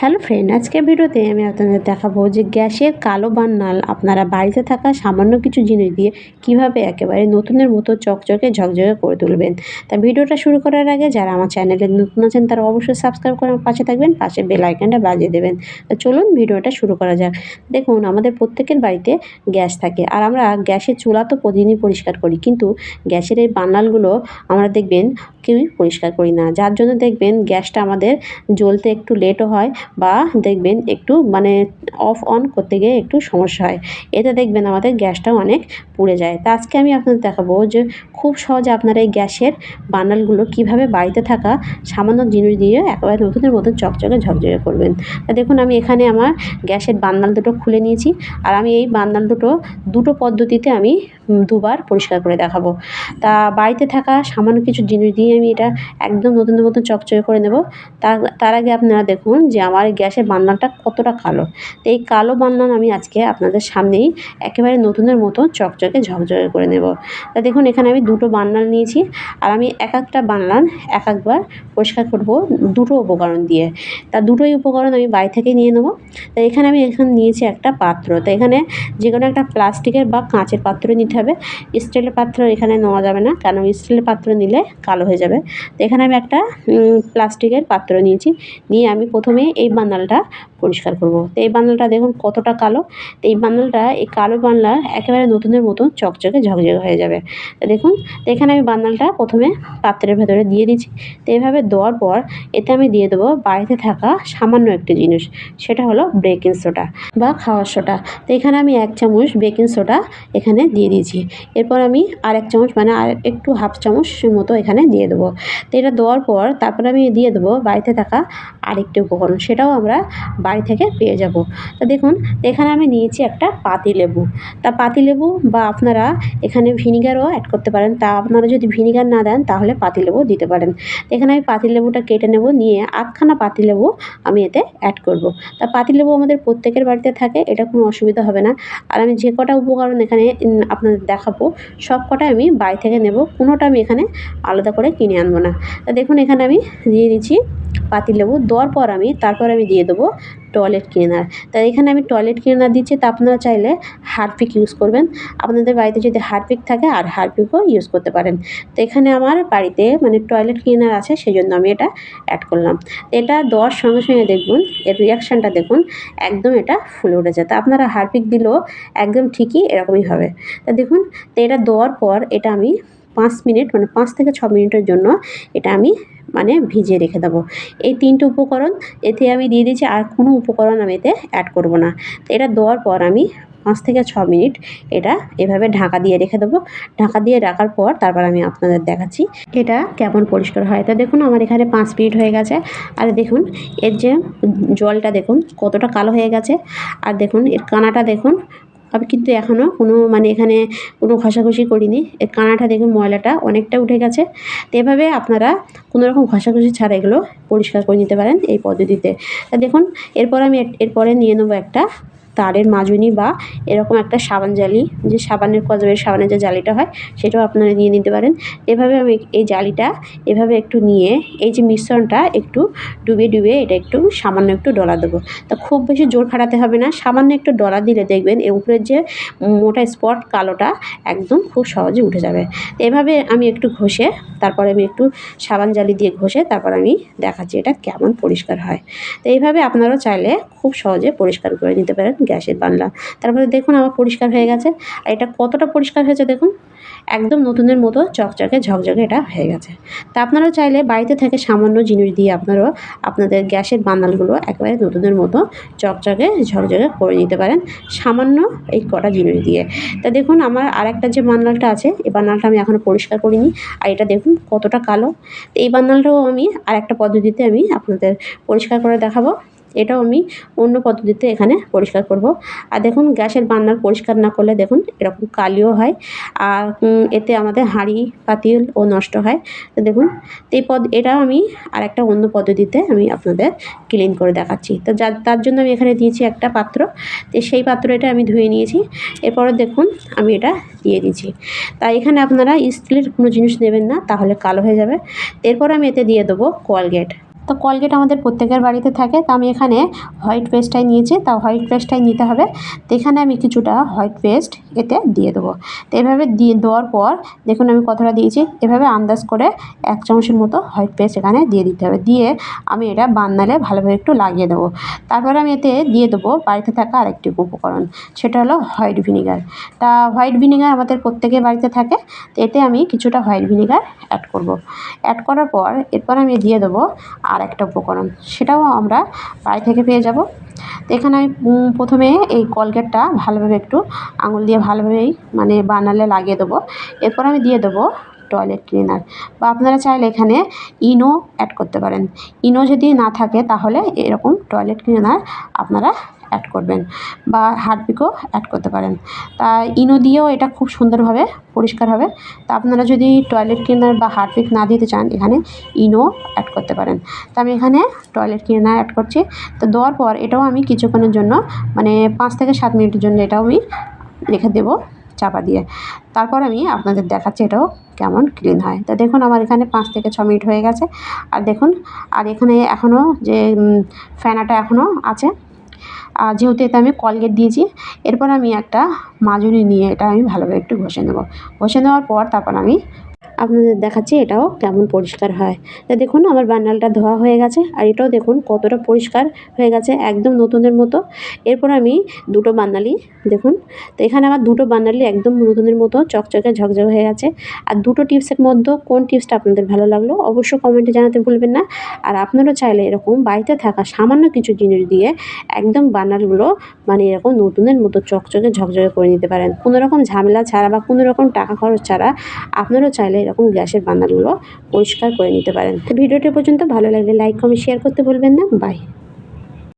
Hello friend আজকে ভিডিওতে আমি আপনাদের দেখাবো যে গ্যাসের কালো বান্নাল আপনারা বাড়িতে থাকা সামান্য কিছু জিনিস দিয়ে কীভাবে একেবারে নতুনের মতো চকচকে ঝকঝকে করে তুলবেন। তা ভিডিওটা শুরু করার আগে যারা আমার চ্যানেলে নতুন আছেন, তারা অবশ্যই সাবস্ক্রাইব করে আমার পাশে থাকবেন, পাশে বেল আইকনটা বাজিয়ে দেবেন। তো চলুন ভিডিওটা শুরু করা যাক। দেখুন, আমাদের প্রত্যেকের বাড়িতে গ্যাস থাকে আর আমরা গ্যাসের চুলা তো প্রতিদিনই পরিষ্কার করি, কিন্তু গ্যাসের এই বান্নালগুলো আমরা দেখবেন কেউই পরিষ্কার করি না। যার জন্য দেখবেন গ্যাসটা আমাদের জ্বলতে একটু লেটও হয় বা দেখবেন একটু মানে অফ অন করতে গিয়ে একটু সমস্যা হয়। এতে দেখবেন আমাদের গ্যাসটাও অনেক পুড়ে যায়। তা আজকে আমি আপনাদের দেখাবো যে খুব সহজে আপনারা এই গ্যাসের বান্ডালগুলো কীভাবে বাড়িতে থাকা সামান্য জিনিস দিয়ে একেবারে নতুনের মতো চকচকে ঝকঝকে করবেন। তা দেখুন, আমি এখানে আমার গ্যাসের বান্ডাল দুটো খুলে নিয়েছি আর আমি এই বান্ডাল দুটো দুটো পদ্ধতিতে আমি দুবার পরিষ্কার করে দেখাবো। তা বাড়িতে থাকা সামান্য কিছু জিনিস দিয়ে আমি এটা একদম নতুনের মতো চকচকে করে নেব। তার তার আগে আপনারা দেখুন যে আমার এই গ্যাসের বান্নাটা কতটা কালো? তো এই কালো বান্নান আমি আজকে আপনাদের সামনেই একেবারে নতুনের মতো চকচকে ঝকঝকে করে নেব। তা দেখুন, এখানে আমি দুটো বান্নাল নিয়েছি আর আমি এক একটা বান্নান এক একবার পরিষ্কার করব দুটো উপকরণ দিয়ে। তা দুটোই উপকরণ আমি বাড়ি থেকে নিয়ে নেব। তা এখানে আমি এখানে নিয়েছি একটা পাত্র। তো এখানে যে কোনো একটা প্লাস্টিকের বা কাঁচের পাত্র নিতে হবে। স্টিলের পাত্র এখানে নেওয়া যাবে না, কারণ স্টিলের পাত্র নিলে কালো হয়ে যাবে। তো এখানে আমি একটা প্লাস্টিকের পাত্র নিয়েছি। নিয়ে আমি প্রথমে এই বান্ডালটা পরিষ্কার করব। তো এই বান্ডালটা দেখুন কতটা কালো। তো এই বান্ডালটা এই কালো বান্ডাল একেবারে নতুনের মতন চকচকে ঝকঝকে হয়ে যাবে। তো দেখুন, তো এখানে আমি বান্ডালটা প্রথমে পাত্রের ভেতরে দিয়ে দিচ্ছি। তো এইভাবে দেওয়ার পর এতে আমি দিয়ে দেবো বাড়িতে থাকা সামান্য একটি জিনিস। সেটা হলো বেকিং সোডা বা খাওয়ার সোডা। তো এখানে আমি এক চামচ বেকিং সোডা এখানে দিয়ে দিয়েছি। এরপর আমি আর এক চামচ মানে আর একটু হাফ চামচ মতো এখানে দিয়ে দেবো। তো এটা দেওয়ার পর তারপর আমি দিয়ে দেবো বাড়িতে থাকা আরেকটি উপকরণ সেটাও আমরা বাড়ি থেকে পেয়ে যাব। তো দেখুন, এখানে আমি নিয়েছি একটা পাতিলেবু তা পাতিলেবু বা আপনারা এখানে ভিনিগারও অ্যাড করতে পারেন। তা আপনারা যদি ভিনিগার না দেন, তাহলে পাতিলেবু দিতে পারেন। এখানে আমি পাতিলেবুটা কেটে নেব, নিয়ে আধখানা পাতিলেবু আমি এতে অ্যাড করব। তা পাতিলেবু আমাদের প্রত্যেকের বাড়িতে থাকে, এটা কোনো অসুবিধা হবে না। আর আমি যে কটা উপকরণ এখানে আপনাদের দেখাবো, সব কটা আমি বাড়ি থেকে নেব। কোনোটা আমি এখানে আলাদা করে কিনে আনব না। তা দেখুন, এখানে আমি দিয়ে দিচ্ছি পাতিলেবু দেওয়ার পর আমি, তারপর আমি দিয়ে দেবো টয়লেট ক্লিনার তা এখানে আমি টয়লেট ক্লিনার দিচ্ছি, তা আপনারা চাইলে হারপিক ইউজ করবেন। আপনাদের বাড়িতে যদি হারপিক থাকে, আর হারপিকও ইউজ করতে পারেন। তো এখানে আমার বাড়িতে মানে টয়লেট ক্লিনার আছে সেই জন্য আমি এটা অ্যাড করলাম। এটা দেওয়ার সঙ্গে সঙ্গে দেখুন, এর রিয়াকশানটা দেখুন, একদম এটা ফুলে উঠেছে। তা আপনারা হারপিক দিলেও একদম ঠিকই এরকমই হবে। তা দেখুন, তো এটা দেওয়ার পর এটা আমি পাঁচ মিনিট মানে পাঁচ থেকে ছ মিনিটের জন্য এটা আমি মানে ভিজিয়ে রেখে দেবো। এই তিনটে উপকরণ এতে আমি দিয়ে দিয়েছি আর কোনো উপকরণ আমি এতে অ্যাড করব না। এটা দেওয়ার পর আমি পাঁচ থেকে ছ মিনিট এটা এভাবে ঢাকা দিয়ে রেখে দেবো। ঢাকা দিয়ে রাখার পর তারপর আমি আপনাদের দেখাচ্ছি এটা কেমন পরিষ্কার হয়। তা দেখুন আমার এখানে পাঁচ মিনিট হয়ে গেছে। আর দেখুন এর যে জলটা দেখুন কতটা কালো হয়ে গেছে। আর দেখুন এর কানাটা দেখুন আমি কিন্তু এখনও কোনো মানে এখানে কোনো ঘষাঘষি করিনি। এর কানাটা দেখুন ময়লাটা অনেকটা উঠে গেছে। তো এভাবে আপনারা কোনোরকম ঘষাঘষি ছাড়া এগুলো পরিষ্কার করে নিতে পারেন এই পদ্ধতিতে। তা দেখুন, এরপর আমি এরপরে নিয়ে নেব একটা তারের মাজুনি বা এরকম একটা সাবান জালি, যে সাবানের কজবের সাবানের যে জালিটা হয়, সেটাও আপনারা নিয়ে নিতে পারেন। এভাবে আমি এই জালিটা এভাবে একটু নিয়ে, এই যে মিশ্রণটা একটু ডুবে ডুবে এটা একটু সামান্য একটু ডলা দেবো। তা খুব বেশি জোর খাটাতে হবে না, সামান্য একটু ডলা দিলে দেখবেন এর উপরের যে মোটা স্পট কালোটা একদম খুব সহজে উঠে যাবে। এভাবে আমি একটু ঘষে, তারপরে আমি একটু সাবান জালি দিয়ে ঘষে, তারপর আমি দেখাচ্ছি এটা কেমন পরিষ্কার হয়। তো এইভাবে আপনারাও চাইলে খুব সহজে পরিষ্কার করে নিতে পারেন। গ্যাসের বানলা। তারপরে দেখুন আমার পরিষ্কার হয়ে গেছে। আর এটা কতটা পরিষ্কার হয়েছে দেখুন? একদম নতুনের মতো চকচকে ঝকঝকে এটা হয়ে গেছে। তা আপনারাও চাইলে বাড়িতে থেকে সামান্য জিনিস দিয়ে আপনারাও আপনাদের গ্যাসের বান্ডালগুলো একেবারে নতুনের মতো চকচকে ঝকঝকে করে নিতে পারেন সামান্য এই কটা জিনিস দিয়ে। তা দেখুন আমার আর একটা যে বান্ডালটা আছে, এই বান্ডালটা আমি এখনও পরিষ্কার করিনি। আর এটা দেখুন কতটা কালো। তো এই বান্ডালটাও আমি আর একটা পদ্ধতিতে আমি আপনাদের পরিষ্কার করে দেখাবো। এটাও আমি অন্য পদ্ধতিতে এখানে পরিষ্কার করব। আর দেখুন, গ্যাসের বান্নার পরিষ্কার না করলে দেখুন, এরকম কালিও হয়। আর এতে আমাদের হাঁড়ি, পাতিল ও নষ্ট হয়। তো দেখুন, এই পদ, এটাও আমি আর একটা অন্য পদ্ধতিতে আমি আপনাদের ক্লিন করে দেখাচ্ছি। তো যার তার জন্য আমি এখানে দিয়েছি একটা পাত্র। তো সেই পাত্র এটা আমি ধুয়ে নিয়েছি। এরপরে দেখুন, আমি এটা দিয়ে দিয়েছি। তাই এখানে আপনারা স্টিলের কোনো জিনিস নেবেন না, তাহলে কালো হয়ে যাবে। এরপর আমি এতে দিয়ে দেবো কোয়ালগেট। তো কলগেট আমাদের প্রত্যেকের বাড়িতে থাকে। তো আমি এখানে হোয়াইট পেস্টটাই নিয়েছি। তা হোয়াইট পেস্টটাই নিতে হবে। তো এখানে আমি কিছুটা হোয়াইট পেস্ট এতে দিয়ে দেবো। তো এভাবে দিয়ে দেওয়ার পর, দেখুন আমি কতটা দিয়েছি। এভাবে আন্দাজ করে এক চামচের মতো হোয়াইট পেস্ট এখানে দিয়ে দিতে হবে। দিয়ে আমি এটা বান্নালে ভালোভাবে একটু লাগিয়ে দেবো। তারপরে আমি এতে দিয়ে দেবো বাড়িতে থাকা আরেকটি উপকরণ। সেটা হলো হোয়াইট ভিনিগার তা হোয়াইট ভিনিগার আমাদের প্রত্যেকের বাড়িতে থাকে। তো এতে আমি কিছুটা হোয়াইট ভিনিগার অ্যাড করব। অ্যাড করার পর, এরপর আমি দিয়ে দেবো আর একটা উপকরণ, সেটাও আমরা বাড়ি থেকে পেয়ে যাব। তো এখানে আমি প্রথমে এই কলগেটটা ভালোভাবে একটু আঙুল দিয়ে ভালোভাবেই মানে বানালে লাগিয়ে দেবো। এরপর আমি দিয়ে দেবো টয়লেট ক্লিনার। বা আপনারা চাইলে এখানে ইনো অ্যাড করতে পারেন। ইনো যদি না থাকে তাহলে এরকম টয়লেট ক্লিনার আপনারা অ্যাড করবেন বা হারপিকও অ্যাড করতে পারেন। তা ইনো দিয়েও এটা খুব সুন্দরভাবে পরিষ্কার হবে। তা আপনারা যদি টয়লেট ক্লিনার বা হারপিক না দিতে চান, এখানে ইনো অ্যাড করতে পারেন। তা আমি এখানে টয়লেট ক্লিনার অ্যাড করছি। তো দেওয়ার পর এটাও আমি কিছুক্ষণের জন্য মানে পাঁচ থেকে সাত মিনিটের জন্য এটাও আমি রেখে দেবো চাপা দিয়ে। তারপর আমি আপনাদের দেখাচ্ছি এটাও কেমন ক্লিন হয়। তা দেখুন আমার এখানে পাঁচ থেকে ছ মিনিট হয়ে গেছে। আর দেখুন, আর এখানে এখনও যে ফেনাটা এখনও আছে আর যেহেতু এতে আমি কলগেট দিয়েছি, এরপর আমি একটা মাজুনি নিয়ে এটা আমি ভালোভাবে একটু ঘষে নেব। ঘষে নেওয়ার পর তারপর আমি আপনাদের দেখাচ্ছি এটাও কেমন পরিষ্কার হয়। তা দেখুন, আমার বান্ডালটা ধোয়া হয়ে গেছে আর এটাও দেখুন কতটা পরিষ্কার হয়ে গেছে একদম নতুনের মতো। এরপর আমি দুটো বান্ডালি দেখুন, তো এখানে আমার দুটো বান্ডালি একদম নতুনের মতো চকচকে ঝকঝক হয়ে গেছে। আর দুটো টিপসের মধ্যে কোন টিপসটা আপনাদের ভালো লাগল অবশ্যই কমেন্টে জানাতে ভুলবেন না। আর আপনারাও চাইলে এরকম বাড়িতে থাকা সামান্য কিছু জিনিস দিয়ে একদম বান্ডালগুলো মানে এরকম নতুনের মতো চকচকে ঝকঝকে করে নিতে পারেন। কোনো রকম ঝামেলা ছাড়া বা কোনো রকম টাকা খরচ ছাড়া আপনারাও চাইলে এরকম গ্যাসের বান্দারগুলো পরিষ্কার করে নিতে পারেন। তো ভিডিওটি পর্যন্ত ভালো লাগলে লাইক কমেন্ট শেয়ার করতে ভুলবেন না। বাই